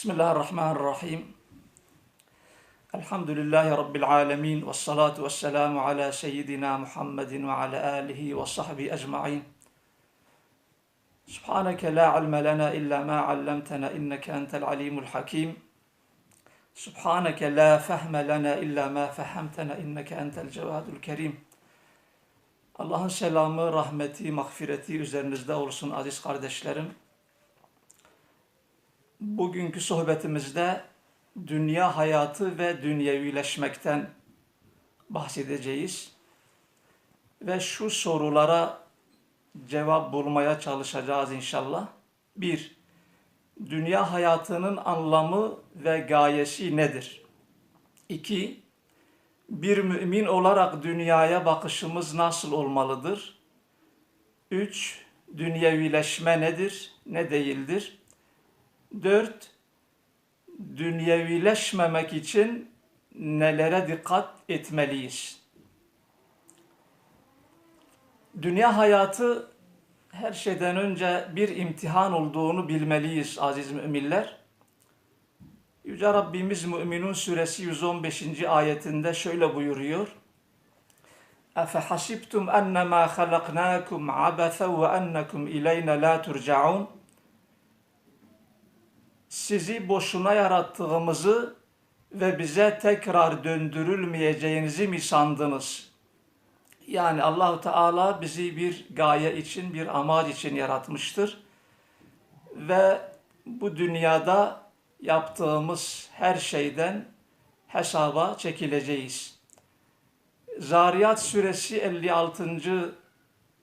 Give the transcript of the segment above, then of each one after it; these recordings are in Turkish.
Bismillahirrahmanirrahim. Elhamdülillahi Rabbil alemin. Ve salatu ve selamu ala seyyidina Muhammedin ve ala alihi ve sahbihi ecma'in. Subhaneke la ilme lena illa ma allamtena inneke entel alimul hakim. Subhaneke la fehme lena illa ma fehemtena inneke entel cevadul kerim. Allah'ın selamı, rahmeti, mağfireti üzerinizde olsun aziz kardeşlerim. Bugünkü sohbetimizde dünya hayatı ve dünyevileşmekten bahsedeceğiz. Ve şu sorulara cevap bulmaya çalışacağız inşallah. Bir, dünya hayatının anlamı ve gayesi nedir? İki, bir mümin olarak dünyaya bakışımız nasıl olmalıdır? Üç, dünyevileşme nedir, ne değildir? Dört, dünyevileşmemek için nelere dikkat etmeliyiz? Dünya hayatı her şeyden önce bir imtihan olduğunu bilmeliyiz aziz müminler. Yüce Rabbimiz Müminun suresi 115. ayetinde şöyle buyuruyor. اَفَحَسِبْتُمْ اَنَّمَا خَلَقْنَاكُمْ عَبَثًا وَاَنَّكُمْ اِلَيْنَ لَا تُرْجَعُونَ sizi boşuna yarattığımızı ve bize tekrar döndürülmeyeceğinizi mi sandınız? Yani Allahu Teala bizi bir gaye için, bir amaç için yaratmıştır. Ve bu dünyada yaptığımız her şeyden hesaba çekileceğiz. Zariyat suresi 56.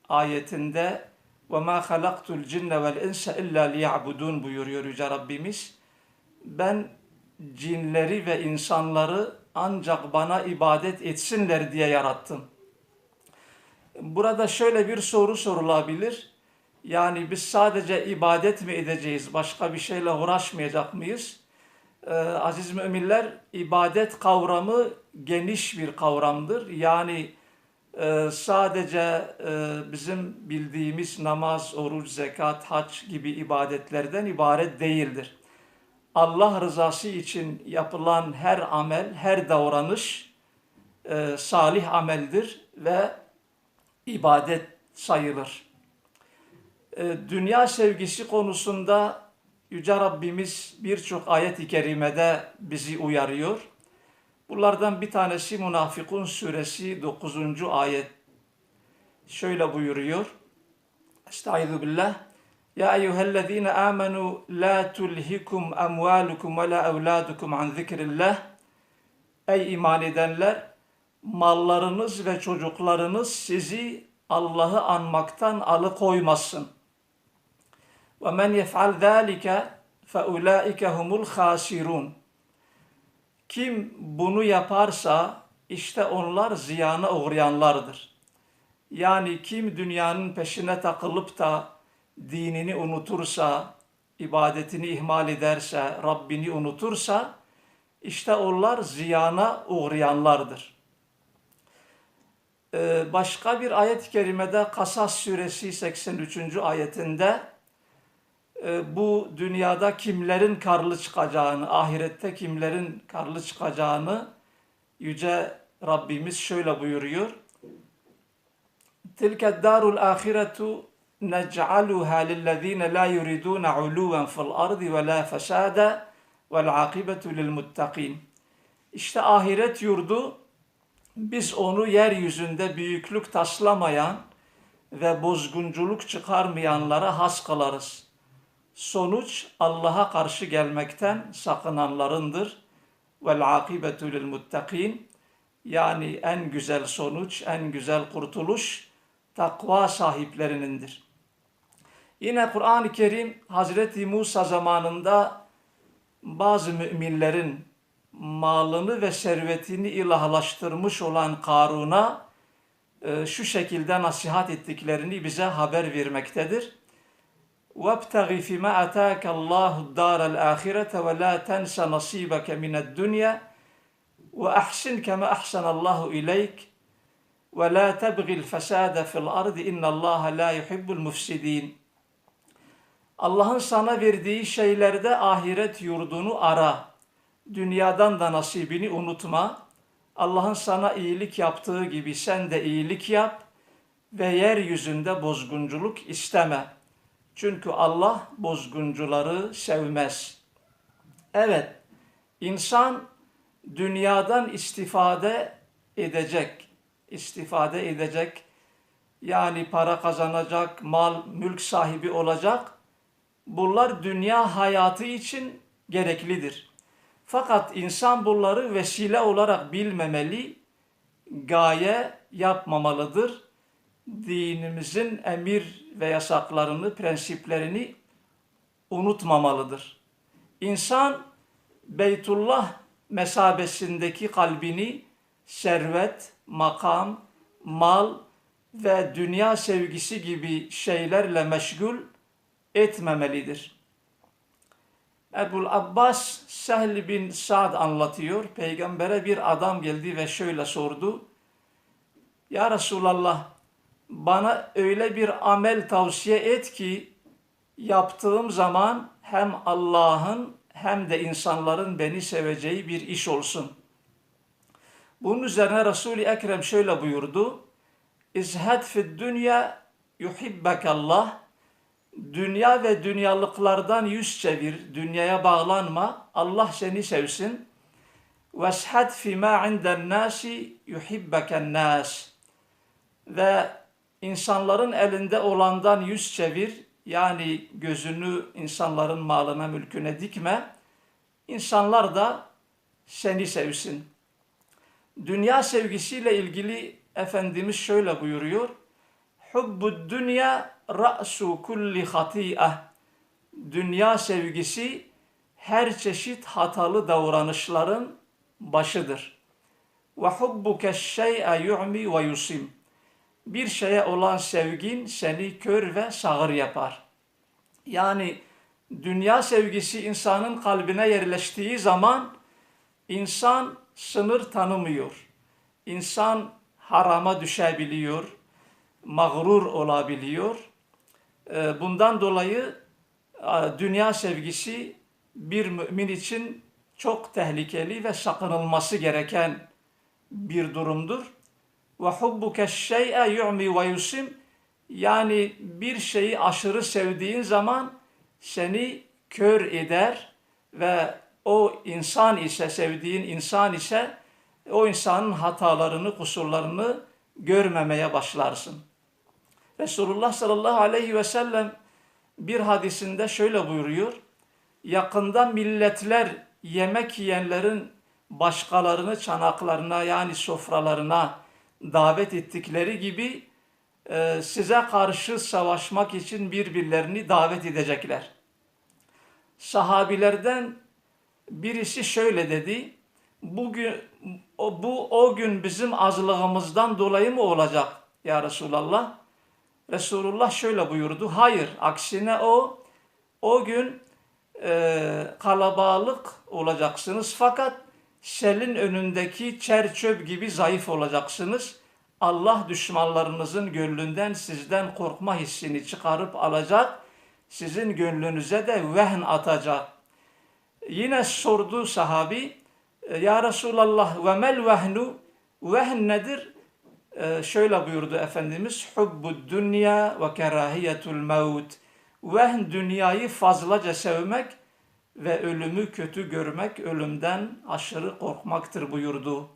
ayetinde ve ma halaktul cinne vel insa illa liya'budun buyuruyor Yüce Rabbimiz. Ben cinleri ve insanları ancak bana ibadet etsinler diye yarattım. Burada şöyle bir soru sorulabilir. Yani biz sadece ibadet mi edeceğiz? Başka bir şeyle uğraşmayacak mıyız? Ee, aziz müminler, ibadet kavramı geniş bir kavramdır. Yani e, sadece e, bizim bildiğimiz namaz, oruç, zekat, hac gibi ibadetlerden ibaret değildir. Allah rızası için yapılan her amel, her davranış e, salih ameldir ve ibadet sayılır. E, dünya sevgisi konusunda Yüce Rabbimiz birçok ayet-i kerimede bizi uyarıyor. Bunlardan bir tanesi Münafıkun suresi 9. ayet. Şöyle buyuruyor. Estaizu billah. Ya eyyühellezine amenu la tulhikum emvalukum ve la evladukum an zikrillah. Ey iman edenler mallarınız ve çocuklarınız sizi Allah'ı anmaktan alıkoymasın. Ve men yef'al zâlike fe ulâike khâsirûn. Kim bunu yaparsa işte onlar ziyana uğrayanlardır. Yani kim dünyanın peşine takılıp da dinini unutursa, ibadetini ihmal ederse, Rabbini unutursa işte onlar ziyana uğrayanlardır. Ee, başka bir ayet-i kerimede Kasas suresi 83. ayetinde e, bu dünyada kimlerin karlı çıkacağını, ahirette kimlerin karlı çıkacağını Yüce Rabbimiz şöyle buyuruyor. Tilke darul ahiretu yuridun uluven fil ardi ve la fesada vel akibetu lil muttakin. İşte ahiret yurdu biz onu yeryüzünde büyüklük taslamayan ve bozgunculuk çıkarmayanlara has kılarız. Sonuç Allah'a karşı gelmekten sakınanlarındır. Vel akibetu lil muttakin. Yani en güzel sonuç, en güzel kurtuluş takva sahiplerinindir. Yine Kur'an-ı Kerim Hazreti Musa zamanında bazı müminlerin malını ve servetini ilahlaştırmış olan Karun'a e, şu şekilde nasihat ettiklerini bize haber vermektedir. وَابْتَغِ فِي مَا أَتَاكَ اللّٰهُ الدَّارَ الْآخِرَةَ وَلَا تَنْسَ نَصِيبَكَ مِنَ الدُّنْيَا وَأَحْسِنْ كَمَا أَحْسَنَ اللّٰهُ إِلَيْكَ وَلَا تَبْغِ الْفَسَادَ فِي الْأَرْضِ إِنَّ اللّٰهَ لَا يُحِبُّ الْمُفْسِدِينَ Allah'ın sana verdiği şeylerde ahiret yurdunu ara. Dünyadan da nasibini unutma. Allah'ın sana iyilik yaptığı gibi sen de iyilik yap ve yeryüzünde bozgunculuk isteme. Çünkü Allah bozguncuları sevmez. Evet, insan dünyadan istifade edecek, istifade edecek. Yani para kazanacak, mal, mülk sahibi olacak. Bunlar dünya hayatı için gereklidir. Fakat insan bunları vesile olarak bilmemeli, gaye yapmamalıdır. Dinimizin emir ve yasaklarını, prensiplerini unutmamalıdır. İnsan Beytullah mesabesindeki kalbini servet, makam, mal ve dünya sevgisi gibi şeylerle meşgul etmemelidir. Ebul Abbas Sehl bin Sa'd anlatıyor. Peygamber'e bir adam geldi ve şöyle sordu. Ya Resulallah bana öyle bir amel tavsiye et ki yaptığım zaman hem Allah'ın hem de insanların beni seveceği bir iş olsun. Bunun üzerine Resul-i Ekrem şöyle buyurdu. İzhed fid dünya yuhibbekallah. Dünya ve dünyalıklardan yüz çevir, dünyaya bağlanma, Allah seni sevsin. Veshad fima inden nasi yuhibbeken nas. Ve insanların elinde olandan yüz çevir, yani gözünü insanların malına, mülküne dikme. İnsanlar da seni sevsin. Dünya sevgisiyle ilgili Efendimiz şöyle buyuruyor. Hubbu dünya ra'su kulli hati'ah. Dünya sevgisi her çeşit hatalı davranışların başıdır. Ve hubbuke şey'e yu'mi ve yusim. Bir şeye olan sevgin seni kör ve sağır yapar. Yani dünya sevgisi insanın kalbine yerleştiği zaman insan sınır tanımıyor. İnsan harama düşebiliyor, mağrur olabiliyor. Ee, bundan dolayı dünya sevgisi bir mümin için çok tehlikeli ve sakınılması gereken bir durumdur. Ve hubbuke şey'e yu'mi ve yusim yani bir şeyi aşırı sevdiğin zaman seni kör eder ve o insan ise sevdiğin insan ise o insanın hatalarını, kusurlarını görmemeye başlarsın. Resulullah sallallahu aleyhi ve sellem bir hadisinde şöyle buyuruyor. Yakında milletler yemek yiyenlerin başkalarını çanaklarına yani sofralarına davet ettikleri gibi e, size karşı savaşmak için birbirlerini davet edecekler. Sahabilerden birisi şöyle dedi. Bugün bu o gün bizim azlığımızdan dolayı mı olacak ya Resulallah? Resulullah şöyle buyurdu. Hayır, aksine o o gün e, kalabalık olacaksınız fakat selin önündeki çer çöp gibi zayıf olacaksınız. Allah düşmanlarınızın gönlünden sizden korkma hissini çıkarıp alacak. Sizin gönlünüze de vehn atacak. Yine sordu sahabi, Ya Resulallah ve mel vehnu, vehn nedir? Ee, şöyle buyurdu Efendimiz, Hubbu dünya ve kerahiyetul mevt. Vehn dünyayı fazlaca sevmek ve ölümü kötü görmek, ölümden aşırı korkmaktır buyurdu.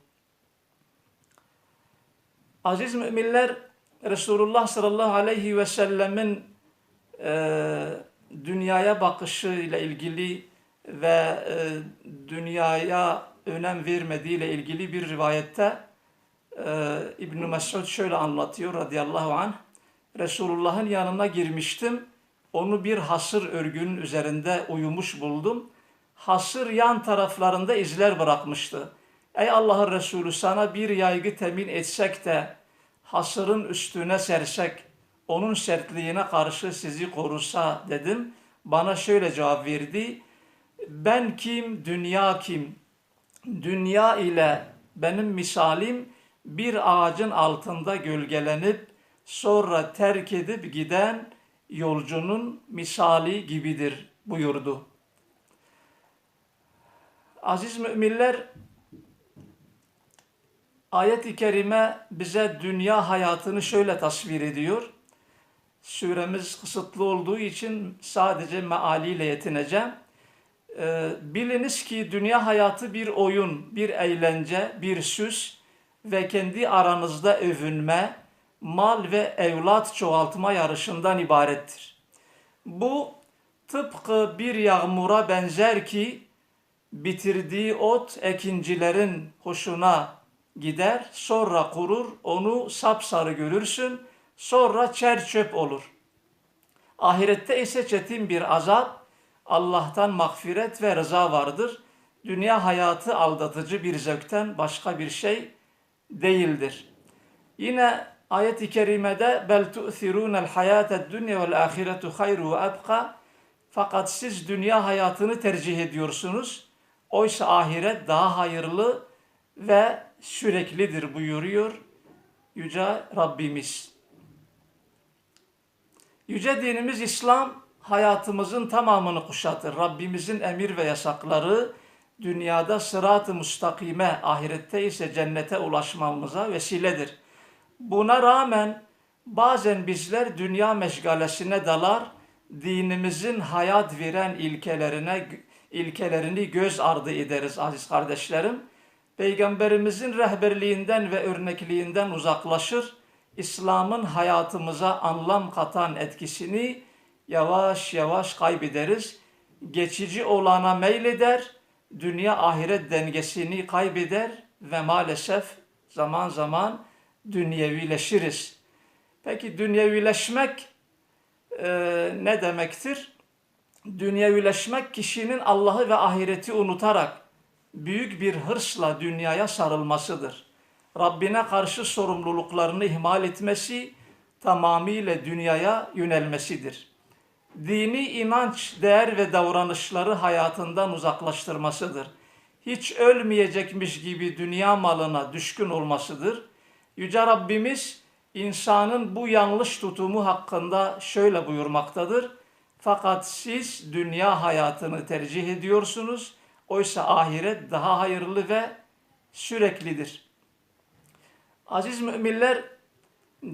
Aziz müminler, Resulullah sallallahu aleyhi ve sellemin e, dünyaya bakışı ile ilgili ve e, dünyaya önem vermediği ile ilgili bir rivayette e, İbn-i Mesud şöyle anlatıyor radıyallahu anh. Resulullah'ın yanına girmiştim. Onu bir hasır örgünün üzerinde uyumuş buldum. Hasır yan taraflarında izler bırakmıştı. Ey Allah'ın Resulü sana bir yaygı temin etsek de hasırın üstüne sersek, onun sertliğine karşı sizi korusa dedim. Bana şöyle cevap verdi. Ben kim, dünya kim? Dünya ile benim misalim bir ağacın altında gölgelenip sonra terk edip giden yolcunun misali gibidir buyurdu. Aziz müminler, ayet-i kerime bize dünya hayatını şöyle tasvir ediyor. Süremiz kısıtlı olduğu için sadece mealiyle yetineceğim. Ee, biliniz ki dünya hayatı bir oyun, bir eğlence, bir süs ve kendi aranızda övünme, mal ve evlat çoğaltma yarışından ibarettir. Bu tıpkı bir yağmura benzer ki bitirdiği ot ekincilerin hoşuna gider, sonra kurur, onu sapsarı görürsün, sonra çer çöp olur. Ahirette ise çetin bir azap, Allah'tan mağfiret ve rıza vardır. Dünya hayatı aldatıcı bir zevkten başka bir şey değildir. Yine ayet-i kerimede bel tu'thirunel hayated dunya vel ahiretu hayru ve ebqa fakat siz dünya hayatını tercih ediyorsunuz. Oysa ahiret daha hayırlı ve süreklidir buyuruyor Yüce Rabbimiz. Yüce dinimiz İslam hayatımızın tamamını kuşatır. Rabbimizin emir ve yasakları dünyada sırat-ı müstakime, ahirette ise cennete ulaşmamıza vesiledir. Buna rağmen bazen bizler dünya meşgalesine dalar, dinimizin hayat veren ilkelerine ilkelerini göz ardı ederiz aziz kardeşlerim. Peygamberimizin rehberliğinden ve örnekliğinden uzaklaşır. İslam'ın hayatımıza anlam katan etkisini yavaş yavaş kaybederiz. Geçici olana meyleder, dünya ahiret dengesini kaybeder ve maalesef zaman zaman dünyevileşiriz. Peki dünyevileşmek e, ne demektir? Dünyevileşmek kişinin Allah'ı ve ahireti unutarak büyük bir hırsla dünyaya sarılmasıdır. Rabbine karşı sorumluluklarını ihmal etmesi tamamıyla dünyaya yönelmesidir. Dini inanç, değer ve davranışları hayatından uzaklaştırmasıdır. Hiç ölmeyecekmiş gibi dünya malına düşkün olmasıdır. Yüce Rabbimiz insanın bu yanlış tutumu hakkında şöyle buyurmaktadır. Fakat siz dünya hayatını tercih ediyorsunuz. Oysa ahiret daha hayırlı ve süreklidir. Aziz müminler,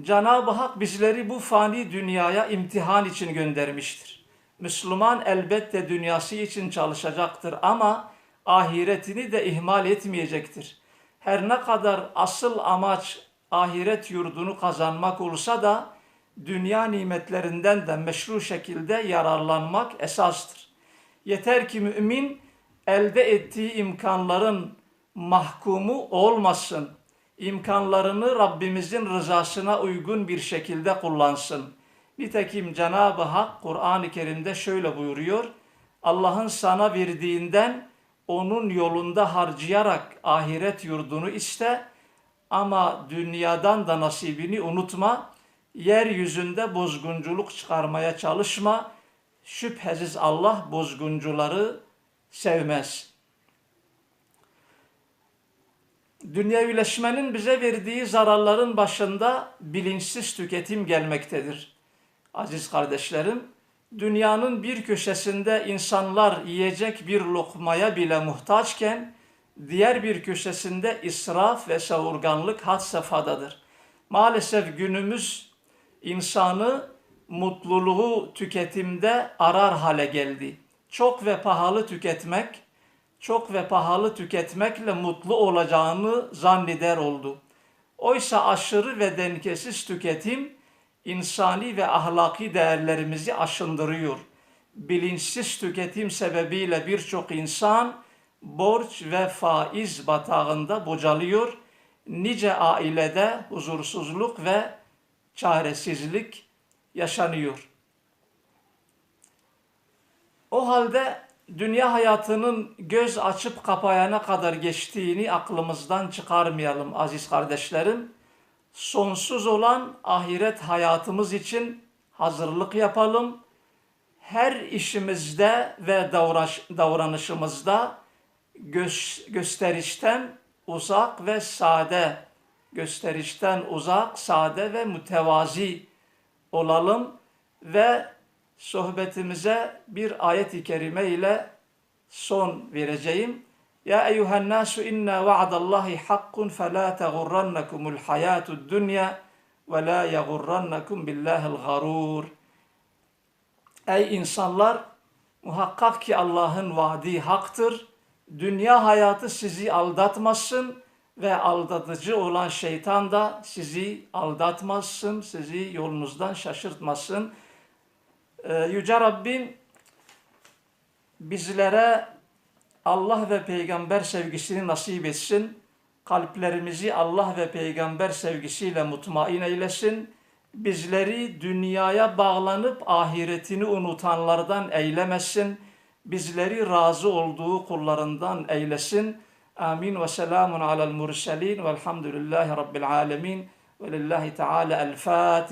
Cenab-ı Hak bizleri bu fani dünyaya imtihan için göndermiştir. Müslüman elbette dünyası için çalışacaktır ama ahiretini de ihmal etmeyecektir. Her ne kadar asıl amaç ahiret yurdunu kazanmak olsa da dünya nimetlerinden de meşru şekilde yararlanmak esastır. Yeter ki mümin elde ettiği imkanların mahkumu olmasın. İmkanlarını Rabbimizin rızasına uygun bir şekilde kullansın. Nitekim Cenab-ı Hak Kur'an-ı Kerim'de şöyle buyuruyor. Allah'ın sana verdiğinden onun yolunda harcayarak ahiret yurdunu iste ama dünyadan da nasibini unutma. Yeryüzünde bozgunculuk çıkarmaya çalışma. Şüphesiz Allah bozguncuları sevmez. Dünyevileşmenin bize verdiği zararların başında bilinçsiz tüketim gelmektedir. Aziz kardeşlerim, dünyanın bir köşesinde insanlar yiyecek bir lokmaya bile muhtaçken, diğer bir köşesinde israf ve savurganlık had safhadadır. Maalesef günümüz insanı mutluluğu tüketimde arar hale geldi. Çok ve pahalı tüketmek, çok ve pahalı tüketmekle mutlu olacağını zanneder oldu. Oysa aşırı ve dengesiz tüketim insani ve ahlaki değerlerimizi aşındırıyor. Bilinçsiz tüketim sebebiyle birçok insan borç ve faiz batağında bocalıyor. Nice ailede huzursuzluk ve çaresizlik yaşanıyor. O halde dünya hayatının göz açıp kapayana kadar geçtiğini aklımızdan çıkarmayalım aziz kardeşlerim. Sonsuz olan ahiret hayatımız için hazırlık yapalım. Her işimizde ve davranışımızda gösterişten uzak ve sade, gösterişten uzak, sade ve mütevazi olalım. ve sohbetimize bir ayet-i kerime ile son vereceğim. Ya eyyuhen nasu inna va'dallahi hakkun fe la teğurrannakumul hayatud dunya ve la yagurrannakum billahil garur. Ey insanlar muhakkak ki Allah'ın vaadi haktır. Dünya hayatı sizi aldatmasın ve aldatıcı olan şeytan da sizi aldatmasın, sizi yolunuzdan şaşırtmasın. Ee, Yüce Rabbim bizlere Allah ve peygamber sevgisini nasip etsin. Kalplerimizi Allah ve peygamber sevgisiyle mutmain eylesin. Bizleri dünyaya bağlanıp ahiretini unutanlardan eylemesin. Bizleri razı olduğu kullarından eylesin. Amin ve selamun alel murselin velhamdülillahi rabbil alemin ve lillahi teala el Fatiha.